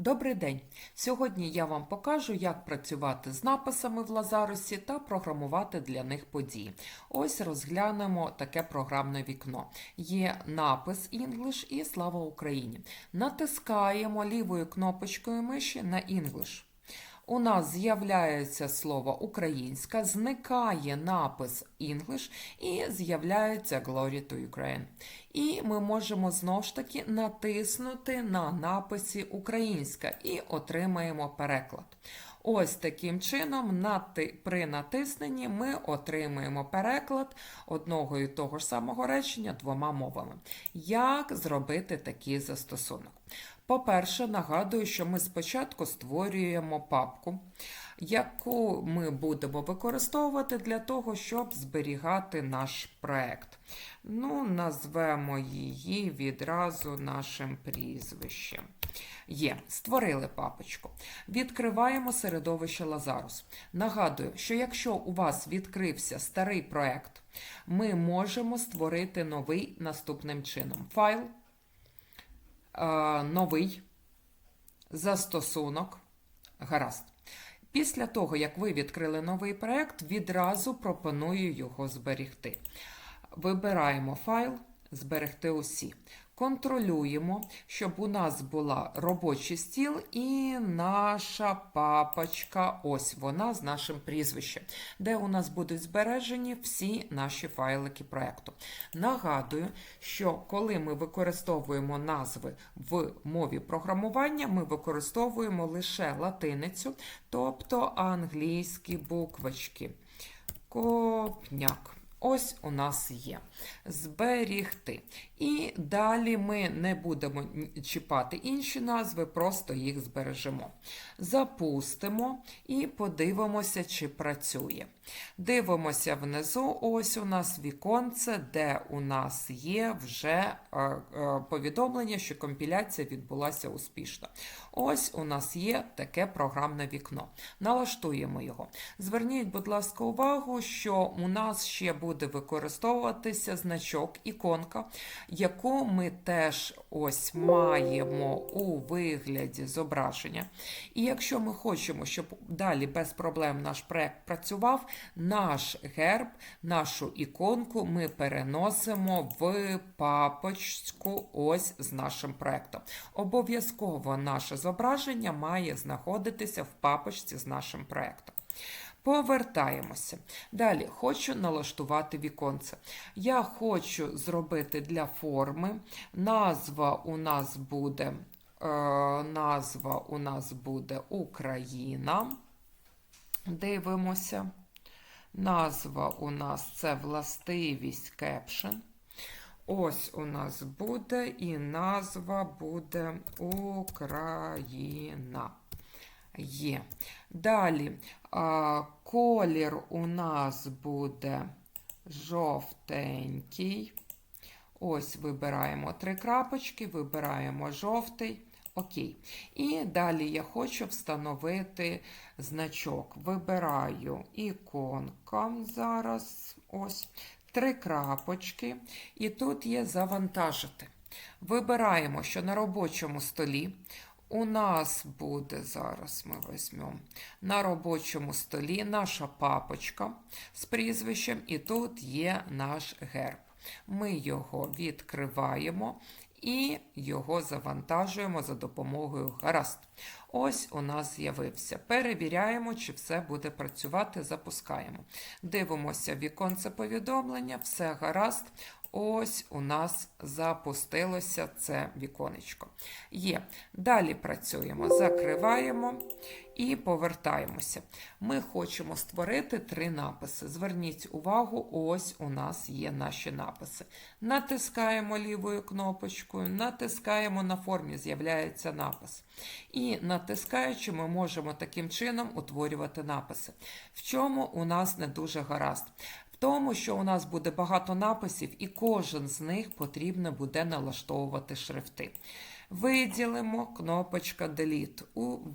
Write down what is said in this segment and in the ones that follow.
Добрий день! Сьогодні я вам покажу, як працювати з написами в Лазарусі та програмувати для них події. Ось розглянемо таке програмне вікно. Є напис English і Слава Україні. Натискаємо лівою кнопочкою миші на English. У нас з'являється слово українська, зникає напис English і з'являється Glory to Ukraine. І ми можемо знову ж таки натиснути на написі українська і отримаємо переклад. Ось таким чином, при натисненні ми отримуємо переклад одного і того ж самого речення двома мовами. Як зробити такий застосунок? По-перше, нагадую, що ми спочатку створюємо папку, яку ми будемо використовувати для того, щоб зберігати наш проект. Ну, назвемо її відразу нашим прізвищем. Є, створили папочку. Відкриваємо середовище Лазарус. Нагадую, що якщо у вас відкрився старий проект, ми можемо створити новий наступним чином. Файл, новий застосунок. Гаразд. Після того, як ви відкрили новий проект, відразу пропоную його зберегти. Вибираємо файл, зберегти усі. Контролюємо, щоб у нас була робочий стіл і наша папочка, ось вона з нашим прізвищем, де у нас будуть збережені всі наші файлики проекту. Нагадую, що коли ми використовуємо назви в мові програмування, ми використовуємо лише латиницю, тобто англійські буквочки. Копняк. Ось у нас є. Зберігти. І далі ми не будемо чіпати інші назви, просто їх збережемо. Запустимо і подивимося, чи працює. Дивимося внизу, ось у нас віконце, де у нас є вже е, е, повідомлення, що компіляція відбулася успішно. Ось у нас є таке програмне вікно. Налаштуємо його. Зверніть, будь ласка, увагу, що у нас ще буде використовуватися значок, іконка, яку ми теж ось маємо у вигляді зображення. І якщо ми хочемо, щоб далі без проблем наш проект працював, наш герб, нашу іконку ми переносимо в папочку ось з нашим проектом. Обов'язково наше зображення має знаходитися в папочці з нашим проектом. Повертаємося. Далі хочу налаштувати віконце. Я хочу зробити для форми. Назва у нас буде, е, назва у нас буде Україна. Дивимося. Назва у нас це властивість кепшн. Ось у нас буде і назва буде Україна. Є. Далі а, колір у нас буде жовтенький. Ось вибираємо три крапочки, вибираємо жовтий. Окей. І далі я хочу встановити значок. Вибираю іконка зараз. Ось три крапочки. І тут є завантажити. Вибираємо, що на робочому столі у нас буде, зараз ми візьмемо, на робочому столі наша папочка з прізвищем, і тут є наш герб. Ми його відкриваємо і його завантажуємо за допомогою гаразд. Ось у нас з'явився. Перевіряємо, чи все буде працювати, запускаємо. Дивимося віконце повідомлення, все гаразд. Ось у нас запустилося це віконечко. Є. Далі працюємо, закриваємо і повертаємося. Ми хочемо створити три написи. Зверніть увагу, ось у нас є наші написи. Натискаємо лівою кнопочкою, натискаємо на формі, з'являється напис. І натискаючи, ми можемо таким чином утворювати написи. В чому у нас не дуже гаразд? Тому, що у нас буде багато написів, і кожен з них потрібно буде налаштовувати шрифти. Виділимо кнопочка Delete,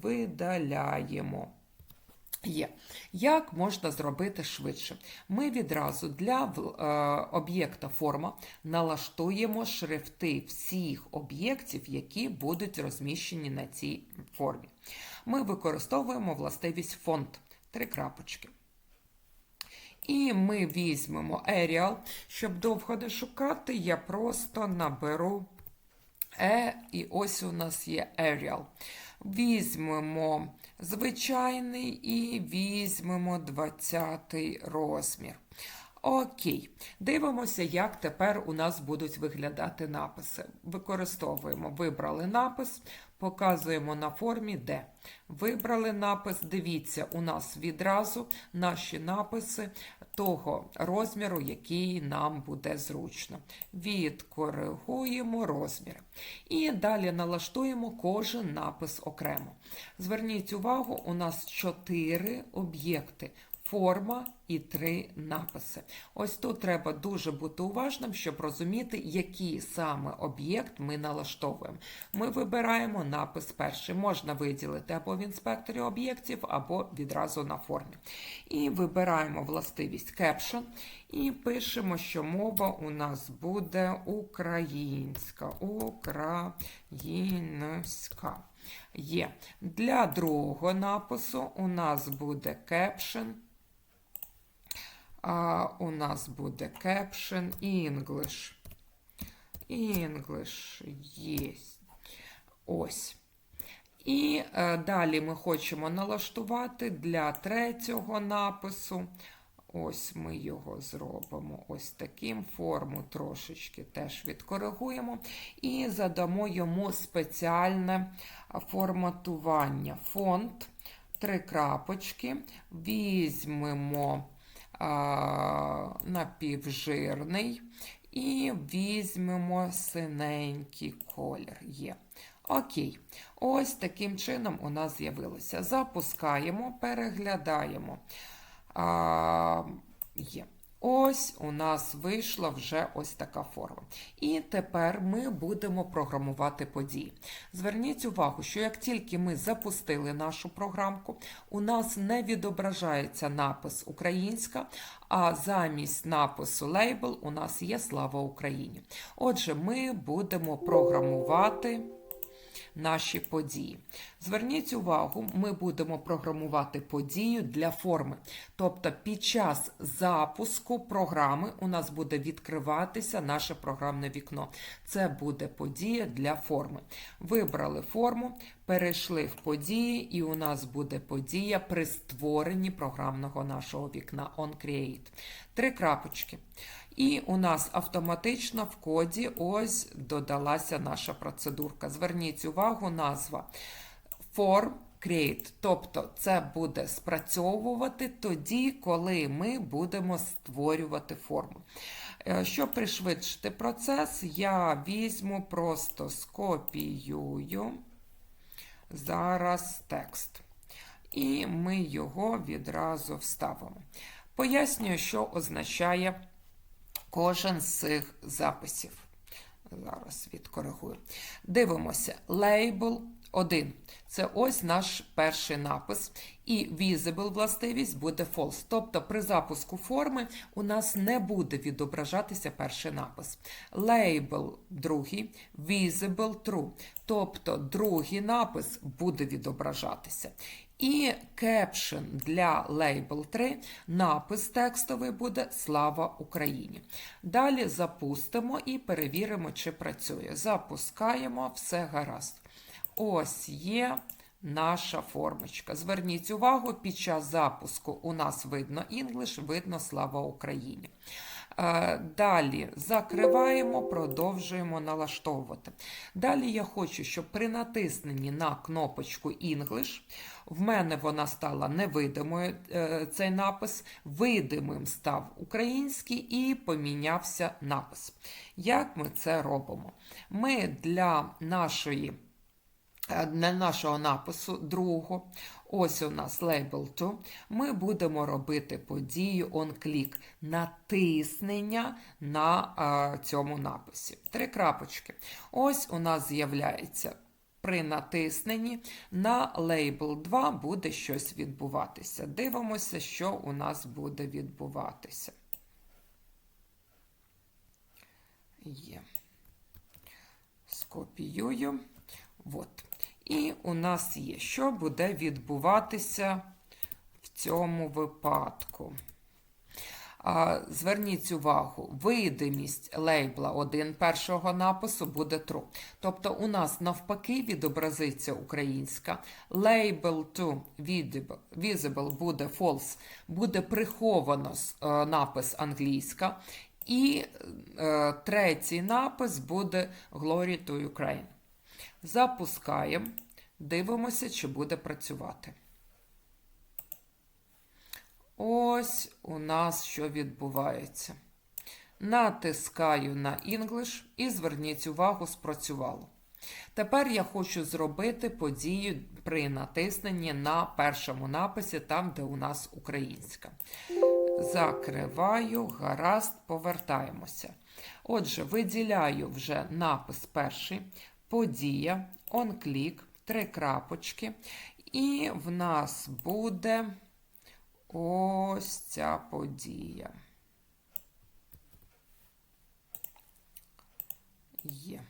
видаляємо. Є. Як можна зробити швидше? Ми відразу для е, об'єкта форма налаштуємо шрифти всіх об'єктів, які будуть розміщені на цій формі. Ми використовуємо властивість фонд. Три крапочки. І ми візьмемо Arial. Щоб довго не шукати, я просто наберу Е, і ось у нас є Arial. Візьмемо звичайний і візьмемо 20 розмір. Окей. Дивимося, як тепер у нас будуть виглядати написи. Використовуємо, вибрали напис, показуємо на формі де. Вибрали напис. Дивіться, у нас відразу наші написи того розміру, який нам буде зручно. Відкоригуємо розмір. І далі налаштуємо кожен напис окремо. Зверніть увагу, у нас 4 об'єкти. Форма і три написи. Ось тут треба дуже бути уважним, щоб розуміти, який саме об'єкт ми налаштовуємо. Ми вибираємо напис перший. Можна виділити або в інспекторі об'єктів, або відразу на формі. І вибираємо властивість Caption і пишемо, що мова у нас буде українська. Українська. Є. Для другого напису у нас буде caption. А у нас буде caption English. English є. Ось. І е, далі ми хочемо налаштувати для третього напису. Ось ми його зробимо ось таким. Форму трошечки теж відкоригуємо. І задамо йому спеціальне форматування. Фонд, три крапочки. Візьмемо напівжирний і візьмемо синенький колір. Є. Окей. Ось таким чином у нас з'явилося. Запускаємо, переглядаємо. А, Є. Ось у нас вийшла вже ось така форма. І тепер ми будемо програмувати події. Зверніть увагу, що як тільки ми запустили нашу програмку, у нас не відображається напис Українська, а замість напису лейбл у нас є Слава Україні. Отже, ми будемо програмувати наші події. Зверніть увагу, ми будемо програмувати подію для форми. Тобто під час запуску програми у нас буде відкриватися наше програмне вікно. Це буде подія для форми. Вибрали форму, перейшли в події, і у нас буде подія при створенні програмного нашого вікна OnCreate. Три крапочки. І у нас автоматично в коді ось додалася наша процедурка. Зверніть увагу, назва form create. Тобто це буде спрацьовувати тоді, коли ми будемо створювати форму. Е, Щоб пришвидшити процес, я візьму, просто скопіюю зараз текст. І ми його відразу вставимо. Пояснюю, що означає кожен з цих записів. Зараз відкоригую. Дивимося. Лейбл 1. Це ось наш перший напис. І visible властивість буде false. Тобто при запуску форми у нас не буде відображатися перший напис. Label другий, visible true. Тобто другий напис буде відображатися. І caption для Label 3 напис текстовий буде Слава Україні. Далі запустимо і перевіримо, чи працює. Запускаємо, все гаразд. Ось є наша формочка. Зверніть увагу, під час запуску у нас видно English, видно Слава Україні. Е, Далі закриваємо, продовжуємо налаштовувати. Далі я хочу, щоб при натисненні на кнопочку English, в мене вона стала невидимою, е, цей напис, видимим став український і помінявся напис. Як ми це робимо? Ми для нашої е, нашого напису другого, ось у нас Label 2, ми будемо робити подію on-click, натиснення на а, цьому написі. Три крапочки. Ось у нас з'являється при натисненні на лейбл 2 буде щось відбуватися. Дивимося, що у нас буде відбуватися. Є. Скопіюю. От. І у нас є, що буде відбуватися в цьому випадку. Зверніть увагу, видимість лейбла 1 першого напису буде true. Тобто у нас навпаки відобразиться українська. To visible, visible буде false, буде приховано е, напис англійська. І е, третій напис буде Glory to Ukraine. Запускаємо, дивимося, чи буде працювати. Ось у нас що відбувається. Натискаю на English і зверніть увагу, спрацювало. Тепер я хочу зробити подію при натисненні на першому написі, там, де у нас українська. Закриваю, гаразд, повертаємося. Отже, виділяю вже напис перший, подія, онклік, три крапочки, і в нас буде ось ця подія. Є.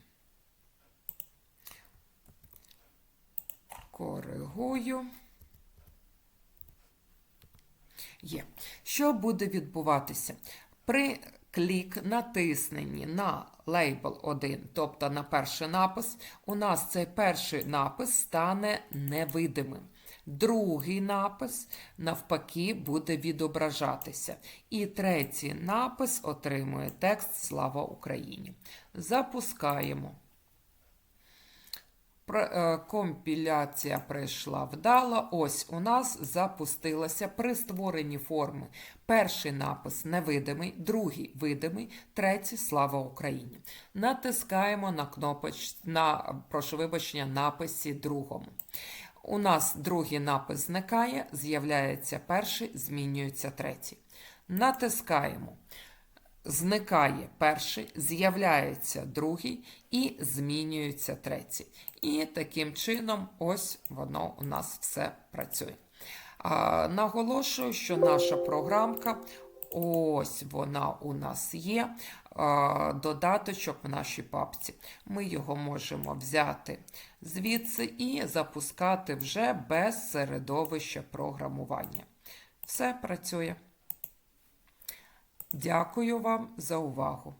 Коригую. Є. Що буде відбуватися? При клік натисненні на лейбл 1, тобто на перший напис, у нас цей перший напис стане невидимим. Другий напис, навпаки, буде відображатися. І третій напис отримує текст Слава Україні. Запускаємо. Е, компіляція пройшла вдало. Ось у нас запустилася при створенні форми. Перший напис невидимий, другий видимий, третій слава Україні. Натискаємо на кнопоч... на прошу вибачення, написі другому. У нас другий напис зникає, з'являється перший, змінюється третій. Натискаємо. Зникає перший, з'являється другий і змінюється третій. І таким чином, ось воно у нас все працює. А, Наголошую, що наша програмка, ось вона у нас є. А, додаточок в нашій папці. Ми його можемо взяти звідси і запускати вже без середовища програмування. Все працює. Дякую вам за увагу!